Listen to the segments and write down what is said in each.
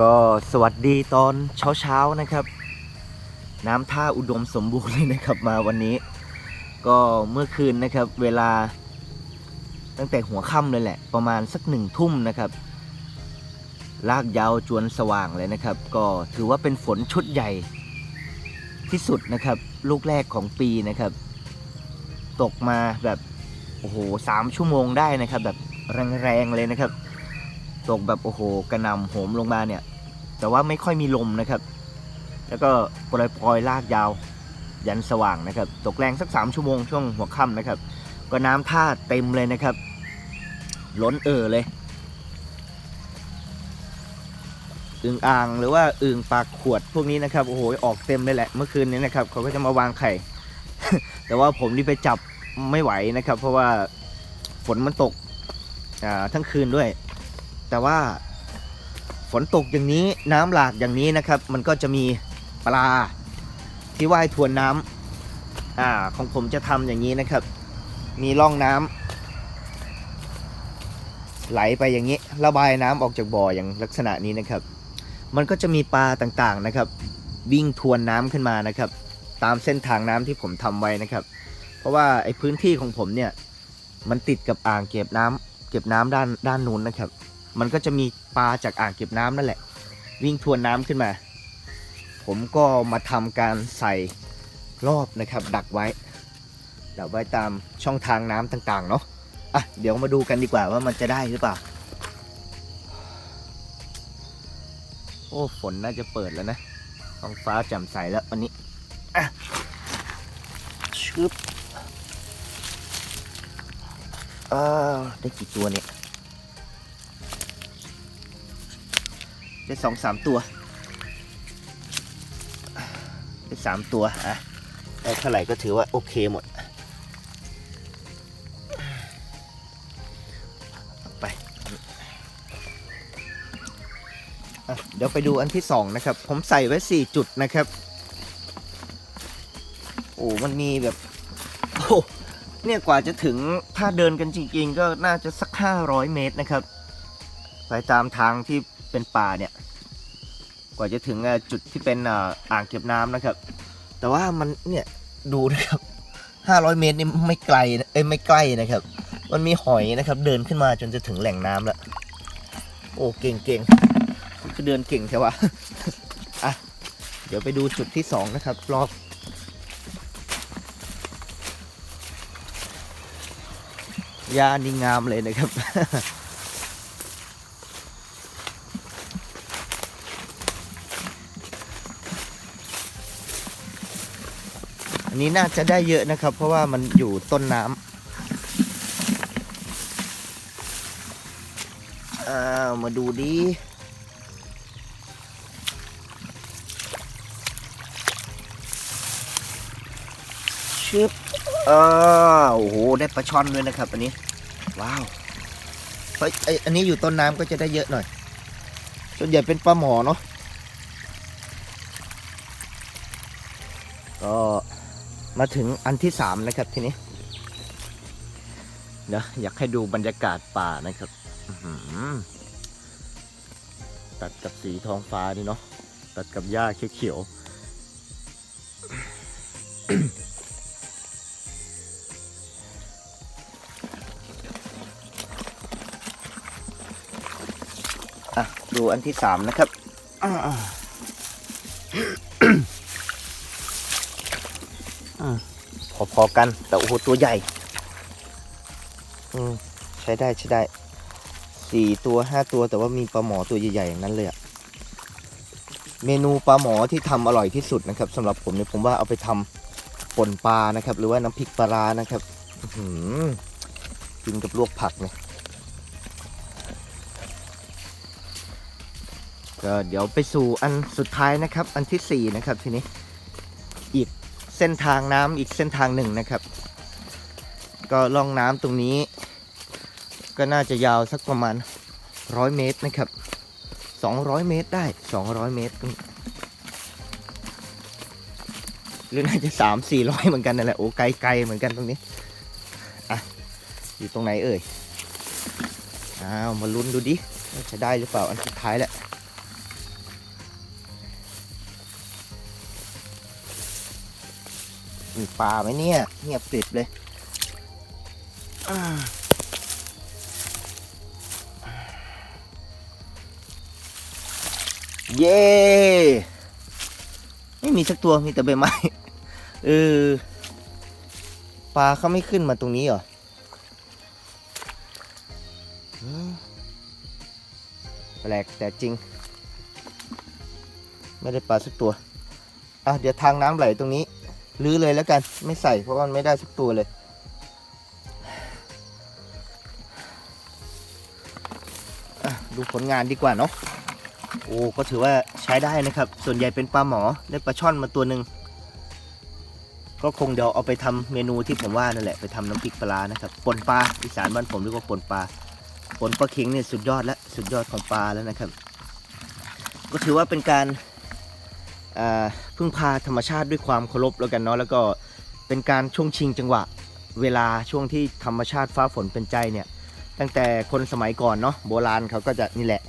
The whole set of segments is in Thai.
ก็สวัสดีตอนเช้าๆนะครับ น้ำท่าอุดมสมบูรณ์เลยนะครับมาวันนี้ ก็เมื่อคืนนะครับ เวลา ตั้งแต่หัวค่ำเลยแหละ ประมาณสักหนึ่งทุ่มนะครับ ลากยาวจวนสว่างเลยนะครับ ก็ถือว่าเป็นฝนชุดใหญ่ที่สุดนะครับ ลูกแรกของปีนะครับ ตกมาแบบโอ้โหสามชั่วโมงได้นะครับ แบบแรงๆเลยนะครับ ตกแบบโอ้โหกระนำโหมลงมาเนี่ย แต่ว่าไม่ค่อยมีลมนะครับ แล้วก็ปล่อยปล่อยๆลากยาว ยันสว่างนะครับ ตกแรงสักสามชั่วโมงช่วงหัวค่ำนะครับ ก็น้ำท่าเต็มเลยนะครับ ล้นเอ่อเลยอึ่งอ่างหรือว่าอึ่งปากขวดพวกนี้นะครับโอ้โหออกเต็มเลยแหละเมื่อคืนนี้นะครับเขาก็จะมาวางไข่ แต่ว่าผมนี่ไปจับไม่ไหวนะครับ เพราะว่าฝนมันตกอ่าทั้งคืนด้วย แต่ว่าฝนตกอย่างนี้น้ำหลากอย่างนี้นะครับ มันก็จะมีปลาที่ว่ายทวนน้ำอ่าของผมจะทำอย่างนี้นะครับ มีร่องน้ำไหลไปอย่างนี้ ระบายน้ำออกจากบ่ออย่างลักษณะนี้นะครับ มันก็จะมีปลาต่างๆนะครับ วิ่งทวนน้ำขึ้นมานะครับ ตามเส้นทางน้ำที่ผมทำไว้นะครับ เพราะว่าไอ้พื้นที่ของผมเนี่ยมันติดกับอ่างเก็บน้ำเก็บน้ำด้านด้านนู้นนะครับ มันก็จะมีปลาจากอ่างเก็บน้ำนั่นแหละ วิ่งทวนน้ำขึ้นมา ผมก็มาทำการใส่รอบนะครับ ดักไว้ดักไว้ตามช่องทางน้ำต่างๆเนาะอะเดี๋ยวมาดูกันดีกว่าว่ามันจะได้หรือเปล่า โอ้ฝนน่าจะเปิดแล้วนะท้องฟ้าแจ่มใสแล้ววันนี้อะชึบอ้าวได้กี่ตัวเนี่ย ได้สองสามตัว ได้สามตัวอะได้เท่าไหร่ก็ถือว่าโอเคหมด ไปเดี๋ยวไปดูอันที่สองนะครับ ผมใส่ไว้สี่จุดนะครับ โอ้มันมีแบบ โอ้เนี่ยกว่าจะถึงถ้าเดินกันจริงๆ ก็น่าจะสักห้าร้อยเมตรนะครับ ไปตามทางที่ เป็นป่าเนี่ย กว่าจะถึงจุดที่เป็นอ่างเก็บน้ำนะครับ แต่ว่ามันเนี่ยดูนะครับห้าร้อยเมตรนี่ไม่ไกลเอ้ยไม่ใกล้นะครับ มันมีหอยนะครับ เดินขึ้นมาจนจะถึงแหล่งน้ำแล้ว โอ้เก่งเก่งๆคือเดินเก่งใช่ปะอะเดี๋ยวไปดูจุดที่สองนะครับรอบยานี่งามเลยนะครับ อันนี้น่าจะได้เยอะนะครับ เพราะว่ามันอยู่ต้นน้ำอ้าวมาดูดิชึบอ้าวโอ้โห ได้ปลาช่อนด้วยนะครับ อันนี้ ว้าวเพราะไออันนี้อยู่ต้นน้ำก็จะได้เยอะหน่อยส่วนใหญ่เป็นปลาหมอเนาะก็ มาถึงอันที่สามนะครับทีนี้เดี๋ยวอยากให้ดูบรรยากาศป่านะครับตัดกับสีท้องฟ้านี่เนาะตัดกับหญ้าเขียวๆอะดูอันที่สามนะครับ พอๆกันแต่โอ้โหตัวใหญ่ อืมใช้ได้ใช้ได้สี่ตัวห้าตัวแต่ว่ามีปลาหมอตัวใหญ่ๆอย่างนั้นเลยอะเมนูปลาหมอที่ทำอร่อยที่สุดนะครับสำหรับผมเนี่ยผมว่าเอาไปทำป่นปลานะครับ หรือว่าน้ำพริกปลานะครับอื้อหือกินกับลวกผักเนี่ยก็เดี๋ยวไปสู่อันสุดท้ายนะครับ อันที่สี่นะครับทีนี้อีก เส้นทางน้ำอีกเส้นทางหนึ่งนะครับ ก็ล่องน้ำตรงนี้ ก็น่าจะยาวสักประมาณร้อยเมตรนะครับสองร้อยเมตรได้สองร้อยเมตร หรือน่าจะสามสี่ร้อยเหมือนกันนั่นแหละโอ้ไกลไกลเหมือนกันตรงนี้อะอยู่ตรงไหนเอ่ยอ้าวมาลุ้นดูดิจะได้หรือเปล่าอันสุดท้ายแหละ มีปลาไหมเนี่ยเงียบกริบเลยเย้ไม่มีสักตัวมีแต่ใบไม้เออปลาเขาไม่ขึ้นมาตรงนี้เหรอแปลกแต่จริง ไม่ได้ปลาสักตัว อะเดี๋ยวทางน้ำไหลตรงนี้ ลื้อเลยแล้วกัน ไม่ใส่เพราะมันไม่ได้สักตัวเลย ดูผลงานดีกว่าเนาะ โอ้ ก็ถือว่าใช้ได้นะครับ ส่วนใหญ่เป็นปลาหมอได้ปลาช่อนมาตัวหนึ่ง ก็คงเดี๋ยวเอาไปทำเมนูที่ผมว่านั่นแหละ ไปทำน้ำพริกปลานะครับปนปลาอีสานบ้านผมเรียกว่าปนปลาปนปลาเค็งเนี่ยสุดยอดแล้ว สุดยอดของปลาแล้วนะครับ ก็ถือว่าเป็นการ พึ่งพาธรรมชาติด้วยความเคารพแล้วกันเนาะแล้วก็เป็นการช่วงชิงจังหวะเวลาช่วงที่ธรรมชาติฟ้าฝนเป็นใจเนี่ยตั้งแต่คนสมัยก่อนเนาะโบราณเขาก็จะนี่แหละ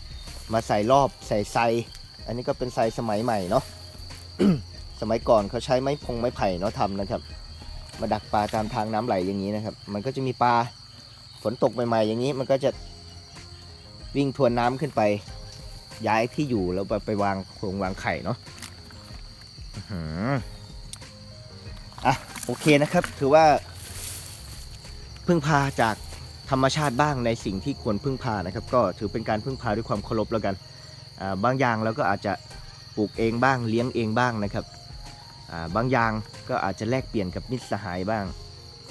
มาใส่รอบใส่ไซอันนี้ก็เป็นไซสมัยใหม่เนาะสมัยก่อนเขาใช้ไม้พงไม้ไผ่เนาะทำนะครับ มาดักปลาตามทางน้ำไหลอย่างนี้นะครับ มันก็จะมีปลาฝนตกใหม่ ๆ อย่างนี้มันก็จะวิ่งทวนน้ำขึ้นไป ย้ายที่อยู่แล้วไปไปวางโครงวางไข่เนาะ อะโอเคนะครับ ถือว่า พึ่งพาจากธรรมชาติบ้างในสิ่งที่ควรพึ่งพานะครับ ก็ถือเป็นการพึ่งพาด้วยความเคารพแล้วกันบางอย่างเราก็อาจจะปลูกเองบ้างเลี้ยงเองบ้างนะครับบางอย่างก็อาจจะแลกเปลี่ยนกับมิตรสหายบ้าง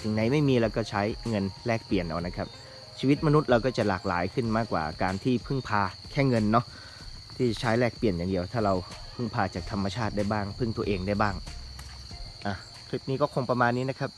สิ่งไหนไม่มีเราก็ใช้เงินแลกเปลี่ยนเอานะครับ ชีวิตมนุษย์เราก็จะหลากหลายขึ้นมากกว่าการที่พึ่งพาแค่เงินเนาะที่ใช้แลกเปลี่ยนอย่างเดียว ถ้าเรา พึ่งพาจากธรรมชาติได้บ้าง พึ่งตัวเองได้บ้างอะคลิปนี้ก็คงประมาณนี้นะครับ